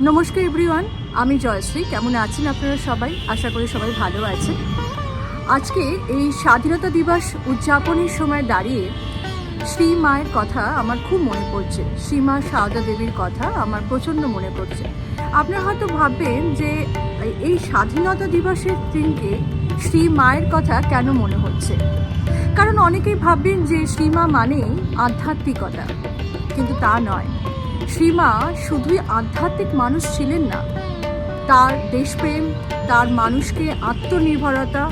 নমস্কার এভরিওয়ান আমি জয়শ্রী। কেমন আছেন আপনারা সবাই? আশা করি সবাই ভালো আছেন। আজকে এই স্বাধীনতা দিবস উদযাপনের সময় দাঁড়িয়ে শ্রী মায়ের কথা আমার খুব মনে পড়ছে। শ্রীমা সারদা দেবীর কথা আমার প্রচণ্ড মনে পড়ছে। আপনারা হয়তো ভাববেন যে এই স্বাধীনতা দিবসের দিনকে শ্রী মায়ের কথা কেন মনে হচ্ছে? কারণ অনেকেই ভাববেন যে শ্রীমা মানেই আধ্যাত্মিকতা। কিন্তু তা নয়। শ্রীমা শুধুই আধ্যাত্মিক মানুষ ছিলেন না। তার দেশপ্রেম, তার মানুষকে আত্মনির্ভরতা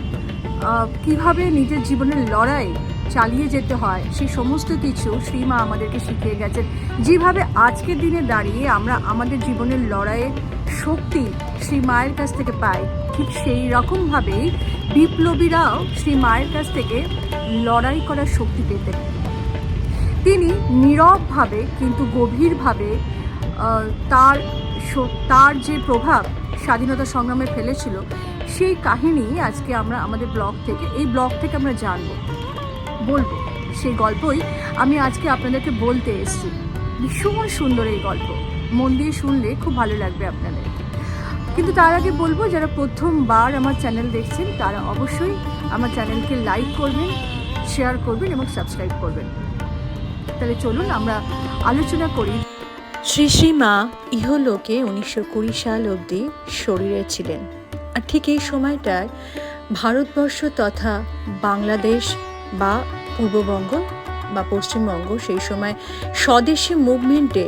কীভাবে নিজের জীবনের লড়াই চালিয়ে যেতে হয় সেই সমস্ত কিছু শ্রীমা আমাদেরকে শিখিয়ে গেছেন। যেভাবে আজকের দিনে দাঁড়িয়ে আমরা আমাদের জীবনের লড়াইয়ের শক্তি শ্রী মায়ের কাছ থেকে পাই, ঠিক সেই রকমভাবেই বিপ্লবীরাও শ্রী মায়ের কাছ থেকে লড়াই করার শক্তি পেতেন। তিনি নীরবভাবে কিন্তু গভীরভাবে তার তার যে প্রভাব স্বাধীনতা সংগ্রামে ফেলেছিল, সেই কাহিনী আজকে আমরা আমাদের ব্লগ থেকে, এই ব্লগ থেকে আমরা জানব, বলব। সেই গল্পই আমি আজকে আপনাদেরকে বলতে এসেছি। ভীষণ সুন্দর এই গল্প। মন দিয়ে শুনলে খুব ভালো লাগবে আপনাদের। কিন্তু তার আগে বলব, যারা প্রথমবার আমার চ্যানেল দেখছেন, তারা অবশ্যই আমার চ্যানেলকে লাইক করবেন, শেয়ার করবেন এবং সাবস্ক্রাইব করবেন। তাহলে চলুন আমরা আলোচনা করি। শ্রী শ্রী মা ইহলোকে উনিশশো কুড়ি সাল অবধি শরীরে ছিলেন। আর ঠিক এই সময়টায় ভারতবর্ষ তথা বাংলাদেশ বা পূর্ববঙ্গ বা পশ্চিমবঙ্গ সেই সময় স্বদেশি মুভমেন্টে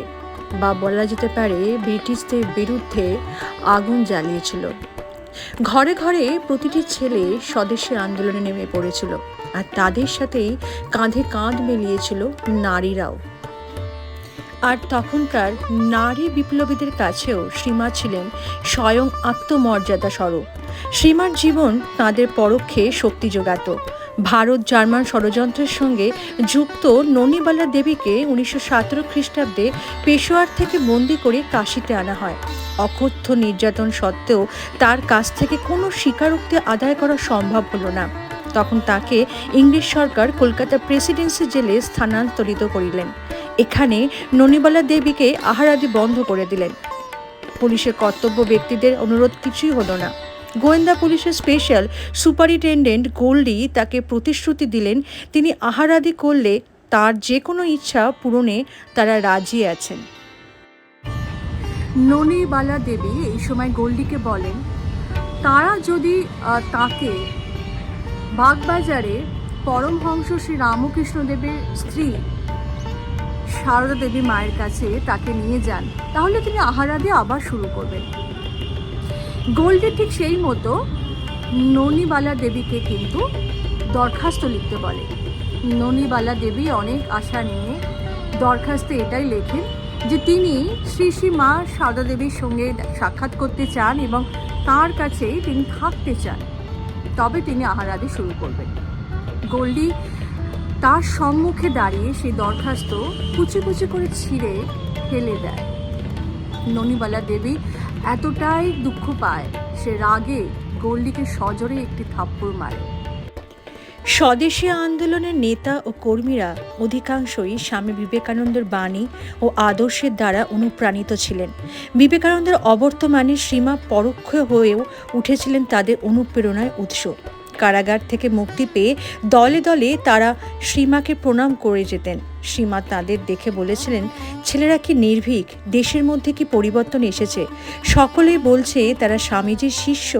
বা বলা যেতে পারে ব্রিটিশদের বিরুদ্ধে আগুন জ্বালিয়েছিল। ঘরে ঘরে প্রতিটি ছেলে স্বদেশের আন্দোলনে নেমে পড়েছিল আর তাদের সাথেই কাঁধে কাঁধ মিলিয়েছিল নারীরাও। আর তখনকার নারী বিপ্লবীদের কাছেও শ্রীমা ছিলেন স্বয়ং আত্মমর্যাদা স্বরূপ। শ্রীমার জীবন তাদের পরোক্ষে শক্তি যোগাত। ভারত জার্মান ষড়যন্ত্রের সঙ্গে যুক্ত ননিবালা দেবীকে উনিশশো সতেরো খ্রিস্টাব্দে পেশোয়ার থেকে বন্দি করে কাশিতে আনা হয়। অকথ্য নির্যাতন সত্ত্বেও তার কাছ থেকে কোনো স্বীকারোক্তি আদায় করা সম্ভব হলো না। তখন তাকে ইংলিশ সরকার কলকাতা প্রেসিডেন্সি জেলে স্থানান্তরিত করিলেন। এখানে ননিবালা দেবীকে আহারাদি বন্ধ করে দিলেন। পুলিশের কর্তব্য ব্যক্তিদের অনুরোধ কিছুই হলো না। গোয়েন্দা পুলিশের স্পেশাল সুপারিনটেন্ডেন্ট গোল্ডি তাকে প্রতিশ্রুতি দিলেন, তিনি আহারাদি করলে তার যে কোনো ইচ্ছা পূরণে তারা রাজি আছেন। ননিবালা দেবী এই সময় গোল্ডিকে বলেন, তারা যদি তাকে বাগবাজারে পরমহংস শ্রী রামকৃষ্ণ দেবের স্ত্রী সারদা দেবী মায়ের কাছে তাকে নিয়ে যান, তাহলে তিনি আহারাদি আবার শুরু করবেন। গোল্ডি ঠিক সেই মতো ননিবালা দেবীকে কিন্তু দরখাস্ত লিখতে বলে। ননিবালা দেবী অনেক আশা নিয়ে দরখাস্তে এটাই লেখেন যে তিনি শ্রী শ্রী মা সারদা দেবীর সঙ্গে সাক্ষাৎ করতে চান এবং তার কাছেই তিনি থাকতে চান। তবে তিনি আহারাদি শুরু করবেন। গোল্ডি তার সম্মুখে দাঁড়িয়ে সেই দরখাস্ত কুচি কুচি করে ছিঁড়ে ফেলে দেয়। ননিবালা দেবী এতটাই দুঃখ পায়, সে রাগে গোল্ডিকে সজরে একটি থাপ্পড় মারে। স্বদেশী আন্দোলনের নেতা ও কর্মীরা অধিকাংশই স্বামী বিবেকানন্দের বাণী ও আদর্শের দ্বারা অনুপ্রাণিত ছিলেন। বিবেকানন্দের অবর্তমানে সীমা পরোক্ষ হয়েও উঠেছিলেন তাদের অনুপ্রেরণার উৎস। কারাগার থেকে মুক্তি পেয়ে দলে দলে তারা সীমাকে প্রণাম করে যেতেন। সীমা তাদের দেখে বলেছিলেন, ছেলেরা কি নির্ভীক? দেশের মধ্যে কি পরিবর্তন এসেছে? সকলেই বলছে তারা স্বামীজির শিষ্য।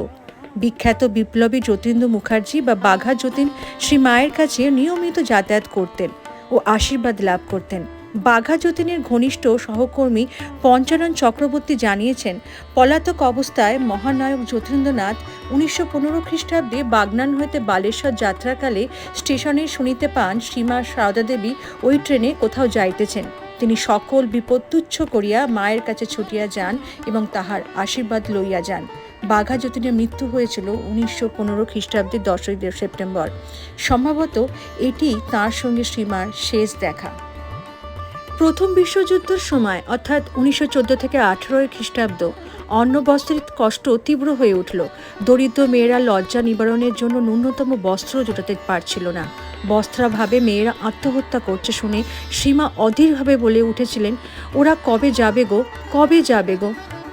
বিখ্যাত বিপ্লবী যতীন্দ্র মুখার্জি বা বাঘা যতীন শ্রী মায়ের কাছে নিয়মিত যাতায়াত করতেন ও আশীর্বাদ লাভ করতেন। বাঘা যতীনের ঘনিষ্ঠ সহকর্মী পঞ্চানন চক্রবর্তী জানিয়েছেন, পলাতক অবস্থায় মহানায়ক যতীন্দ্রনাথ উনিশশো পনেরো খ্রিস্টাব্দে বাগনান হইতে বালেশ্বর যাত্রাকালে স্টেশনে শুনিতে পান শ্রীমা সারদা দেবী ওই ট্রেনে কোথাও যাইতেছেন। তিনি সকল বিপদ তুচ্ছ করিয়া মায়ের কাছে ছুটিয়া যান এবং তাহার আশীর্বাদ লইয়া যান। বাঘা যতীনের মৃত্যু হয়েছিল উনিশশো পনেরো খ্রিস্টাব্দে দশই সেপ্টেম্বর। সম্ভবত এটি তার সঙ্গে শ্রীমার শেষ দেখা। প্রথম বিশ্বযুদ্ধের সময়, অর্থাৎ উনিশশো চোদ্দ থেকে আঠেরোই খ্রিস্টাব্দ অন্ন বস্ত্রের কষ্ট তীব্র হয়ে উঠল। দরিদ্র মেয়েরা লজ্জা নিবারণের জন্য ন্যূনতম বস্ত্র জোটাতে পারছিল না। বস্ত্রাভাবে মেয়েরা আত্মহত্যা করছে শুনে সীমা অধীরভাবে বলে উঠেছিলেন, ওরা কবে যাবে গো? কবে যাবে গো?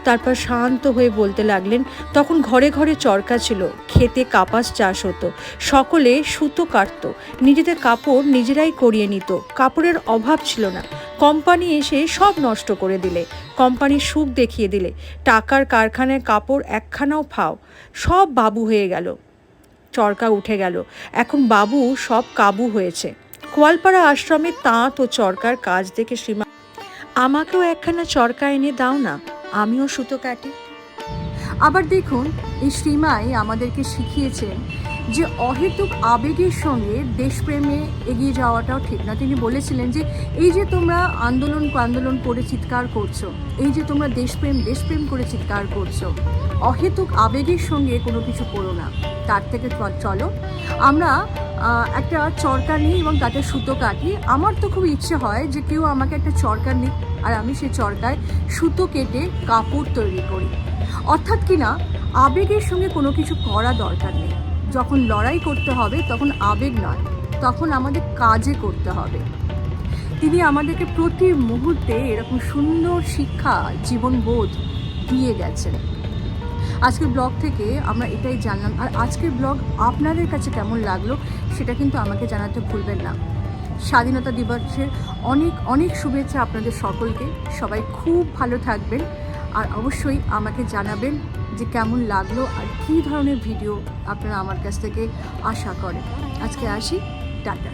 তারপর শান্ত হয়ে বলতে লাগলেন, তখন ঘরে ঘরে চরকা ছিল, খেতে কাপাস চাষ হতো, সকলে সুতো কাটত, নিজেদের কাপড় নিজেরাই করিয়ে নিত, কাপড়ের অভাব ছিল না কোম্পানি এসে সব নষ্ট করে দিলে, কোম্পানির সুখ দেখিয়ে দিলে, টাকার কারখানায় কাপড় একখানাও ফাও, সব বাবু হয়ে গেল। চরকা উঠে গেল। এখন বাবু সব কাবু হয়েছে। কোয়ালপাড়া আশ্রমে তাঁত ও চরকার কাজ দেখে শ্রীমা আমাকেও একখানা চরকা এনে দাও না, আমিও সুতো কাটি। আবার দেখুন, এই শ্রীমাই আমাদেরকে শিখিয়েছেন যে অহেতুক আবেগের সঙ্গে দেশপ্রেমে এগিয়ে যাওয়াটাও ঠিক না। তিনি বলেছিলেন যে, এই যে তোমরা আন্দোলন আন্দোলন করে চিৎকার করছ, এই যে তোমরা দেশপ্রেম দেশপ্রেম করে চিৎকার করছ, অহেতুক আবেগের সঙ্গে কোনো কিছু করো না। তার থেকে চলো, আমরা একটা চরকা নিই এবং তাতে সুতো কাটি। আমার তো খুব ইচ্ছে হয় যে কেউ আমাকে একটা চরকা নিক আর আমি সেই চরকায় সুতো কেটে কাপড় তৈরি করি। অর্থাৎ কিনা আবেগের সঙ্গে কোনো কিছু করা দরকার নেই। যখন লড়াই করতে হবে, তখন আবেগ নয়, তখন আমাদের কাজে করতে হবে। তিনি আমাদেরকে প্রতি মুহূর্তে এরকম সুন্দর শিক্ষা, জীবনবোধ দিয়ে গেছেন। আজকের ব্লগ থেকে আমরা এটাই জানলাম। আর আজকের ব্লগ আপনাদের কাছে কেমন লাগল, সেটা কিন্তু আমাকে জানাতে ভুলবেন না। স্বাধীনতা দিবসের অনেক অনেক শুভেচ্ছা আপনাদের সকলকে। সবাই খুব ভালো থাকবেন। আর অবশ্যই আমাকে জানাবেন যে কেমন লাগল আর কী ধরনের ভিডিও আপনারা আমার কাছ থেকে আশা করেন। আজকে আসি, টাটা।